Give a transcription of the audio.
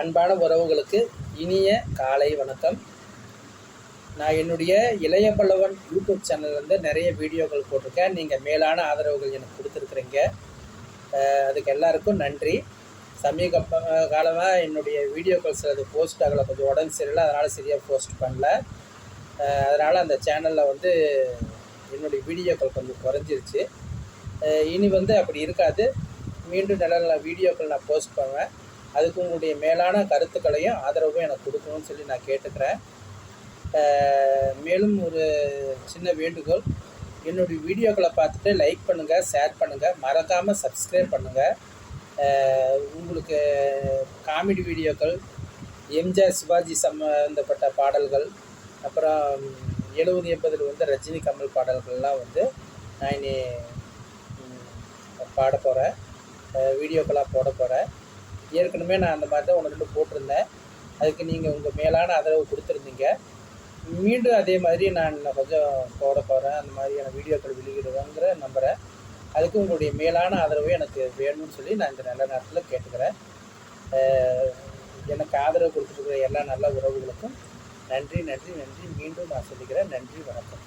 அன்பான உறவுகளுக்கு இனிய காலை வணக்கம். நான் என்னுடைய இளைய பல்லவன் யூடியூப் சேனல்லேருந்து நிறைய வீடியோக்கள் போட்டிருக்கேன். நீங்கள் மேலான ஆதரவுகள் எனக்கு கொடுத்துருக்குறீங்க. அதுக்கு எல்லாருக்கும் நன்றி. சமீப காலமாக என்னுடைய வீடியோக்கள் சிலது போஸ்ட் ஆகலை. கொஞ்சம் உடம்பு சரியில்லை. அதனால் சரியாக போஸ்ட் பண்ணல. அதனால் அந்த சேனலில் வந்து என்னுடைய வீடியோக்கள் கொஞ்சம் குறைஞ்சிருச்சு. இனி வந்து அப்படி இருக்காது. மீண்டும் நல்ல நல்ல வீடியோக்கள் நான் போஸ்ட் பண்ணுவேன். அதுக்கு உங்களுடைய மேலான கருத்துக்களையும் ஆதரவும் எனக்கு கொடுக்கணும்னு சொல்லி நான் கேட்டுக்கிறேன். மேலும் ஒரு சின்ன வேண்டுகோள். என்னுடைய வீடியோக்களை பார்த்துட்டு லைக் பண்ணுங்கள் ஷேர் பண்ணுங்கள் மறக்காமல் சப்ஸ்கிரைப் பண்ணுங்கள் உங்களுக்கு காமெடி வீடியோக்கள் எம்ஜிஆர் சிவாஜி சம்மந்தப்பட்ட பாடல்கள் அப்புறம் எழுபது எண்பதில் வந்து ரஜினி கமல் பாடல்கள்லாம் வந்து நான் இனி பாட போகிறேன் வீடியோக்களாக போட போகிறேன் ஏற்கனவே நான் அந்த மாதிரி தான் ஒன்று ரெண்டு போட்டிருந்தேன். அதுக்கு நீங்கள் உங்கள் மேலான ஆதரவு கொடுத்துருந்தீங்க. மீண்டும் அதே மாதிரி நான் கொஞ்சம் போட போகிறேன் அந்த மாதிரியான வீடியோக்கள் வெளியிடுவேங்கிற நம்புகிறேன் அதுக்கு உங்களுடைய மேலான ஆதரவு எனக்கு வேணும்னு சொல்லி நான் இந்த நல்ல நேரத்தில் கேட்டுக்கிறேன். எனக்கு ஆதரவு கொடுத்துருக்குற எல்லா நல்ல உறவுகளுக்கும் நன்றி நன்றி நன்றி. மீண்டும் நான் சொல்லிக்கிறேன். நன்றி வணக்கம்.